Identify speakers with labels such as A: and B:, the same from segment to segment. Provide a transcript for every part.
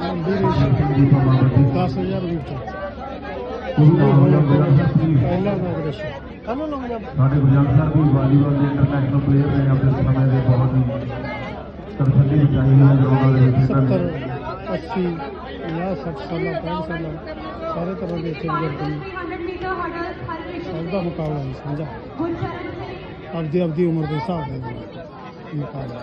A: ਲੰਬੀ race 10000 metre ਪਹਿਲਾ ਨਾਗਰੇਸ਼ਨ ਕਾਨੂੰ ਲਾਉਂਗਾ
B: ਸਾਡੇ ਗੁਰਜੰਟ ਸਰ ਵੀ ਵਾਲੀਬਾਲ ਦੇ ਇੰਟਰਨੈਸ਼ਨਲ ਪਲੇਅਰ ਨੇ ਆਪਣੇ ਸਮੇਂ ਦੇ ਬਹੁਤ ਹੀ ਤਰਫੱਲੀ ਉਚਾਈ ਹੋਈ ਗਰਾਊਂਡਾਂ ਦੇ ਵਿੱਚ
A: 70
B: ਖੇਡਣ
A: 80 50 60 ਸਾਲਾਂ 65 ਸਾਲਾਂ ਸਾਰੇ ਤਰ੍ਹਾਂ ਦੇ ਚੰਗੇ ਸਭ ਦਾ ਮੁਕਾਬਲਾ ਹੈ ਸਮਝਾ। ਆਪਦੀ ਆਪਦੀ ਉਮਰ ਦੇ ਹਿਸਾਬ ਨਾਲ ਮੁਕਾਬਲਾ।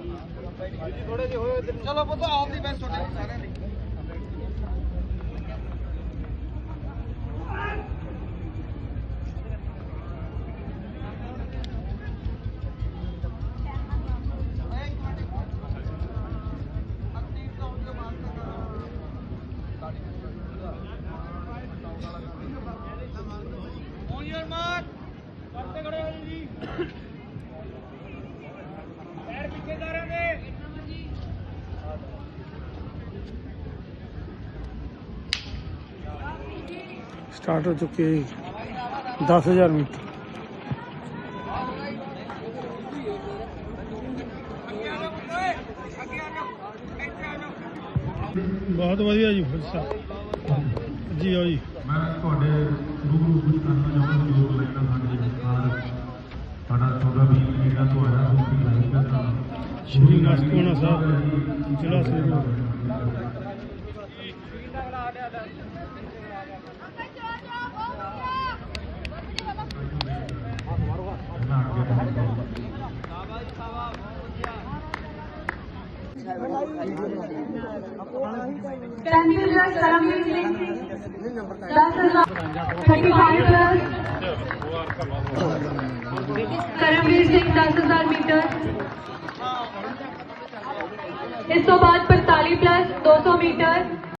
C: ਥੋੜੇ ਜਿਹੇ ਹੋਇਓ ਚਲੋ ਪੁੱਤ ਆਲ ਦੀ ਬੈਸਟ ਤੁਹਾਡੇ ਸਾਰਿਆਂ ਲਈ On your mark. ਕਰਤੇ ਖੜੇ ਹੋ ਜੀ ਪੈਰ ਪਿੱਛੇ ਜਾ ਰਹੇ ਨੇ
A: ਸਟਾਰਟ ਹੋ ਚੁੱਕੇ 10000 ਮੀਟਰ
C: ਅੱਗੇ ਆ ਜਾਓ ਪੁੱਤ ਓਏ ਅੱਗੇ ਆ ਜਾਓ ਇੱਥੇ ਆ ਜਾਓ
A: ਬਹੁਤ ਵਧੀਆ ਜੀ ਫਰਸਾ ਜੀ ਆਓ ਜੀ।
B: ਮੈਂ ਤੁਹਾਡੇ ਰੂਬਰੂ ਕੁਝ ਕਰਨਾ ਚਾਹੁੰਦਾ ਲੋਕ ਲੈਣਾ ਸਾਡੇ ਨਾਲ ਸਾਡਾ ਛੋਟਾ ਵੀ ਕੈਨੇਡਾ ਤੋਂ ਆਇਆ ਉਸ ਦੀ ਲਾਈਫ ਦਾ
A: ਸ਼੍ਰੀ ਨਸਤੋਣਾ ਸਾਹਿਬ ਜ਼ਿਲ੍ਹਾ Sangrur
D: Tensilius Saramir Singh, 35 plus, Saramir Singh 10000 metre ਇਸ ਤੋਂ ਬਾਅਦ 45 ਪਲੱਸ 200 ਮੀਟਰ